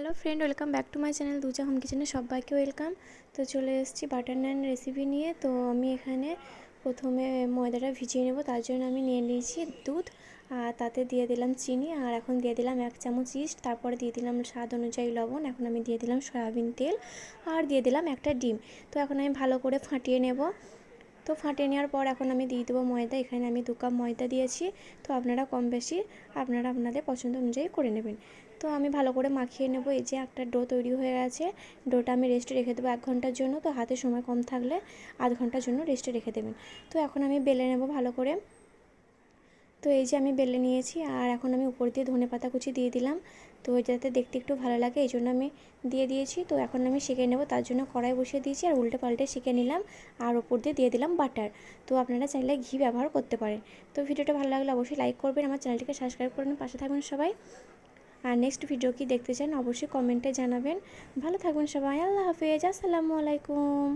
Hello friend, welcome back to my channel দুজা home কিচেনে সবাইকে welcome. তো চলে এসেছি বাটার নান রেসিপি নিয়ে। তো আমি এখানে প্রথমে ময়দাটা ভিজিয়ে নেব, তার জন্য আমি নিয়ে নিয়েছি দুধ, আর তাতে দিয়ে দিলাম চিনি, আর এখন দিয়ে দিলাম এক চামচ ইস্ট তারপরে দিয়ে দিলাম স্বাদ অনুযায়ী লবণ, এখন আমি দিয়ে দিলাম সয়াবিন তেল, আর দিয়ে দিলাম একটা ডিম। তো এখন আমি ভালো করে ফাটিয়ে নেব। তো ফাটিয়ে নেওয়ার পর এখন আমি দিয়ে দেবো ময়দা, এখানে আমি দু কাপ ময়দা দিয়েছি। তো আপনারা কম বেশি আপনারা আপনাদের পছন্দ অনুযায়ী করে নেবেন। তো আমি ভালো করে মাখিয়ে নেব, এই যে একটা ডো তৈরি হয়ে গেছে। ডোটা আমি রেস্টে রেখে দেবো এক ঘণ্টার জন্য, তো হাতে সময় কম থাকলে আধ ঘণ্টার জন্য রেস্টে রেখে দেবেন। তো এখন আমি বেলে নেব ভালো করে। তো এই যে আমি বেলে নিয়েছি আর এখন আমি উপর দিয়ে ধনে পাতা কুচি দিয়ে দিলাম। তো যাতে দেখতে একটু ভালো লাগে, এই জন্য আমি দিয়ে দিয়েছি। তো এখন আমি শিখে নেব, তার জন্য কড়াই বসিয়ে দিয়েছি আর উল্টে পাল্টে শিখে নিলাম আর ওপর দিয়ে দিয়ে দিলাম বাটার। তো আপনারা চাইলে ঘি ব্যবহার করতে পারেন। তো ভিডিওটা ভালো লাগলে অবশ্যই লাইক করবেন, আমার চ্যানেলটিকে সাবস্ক্রাইব করবেন পাশে থাকবেন সবাই। আর নেক্সট ভিডিও কি দেখতে চান অবশ্যই কমেন্টে জানাবেন। ভালো থাকবেন সবাই, আল্লাহ হাফেজ, আসসালামু আলাইকুম।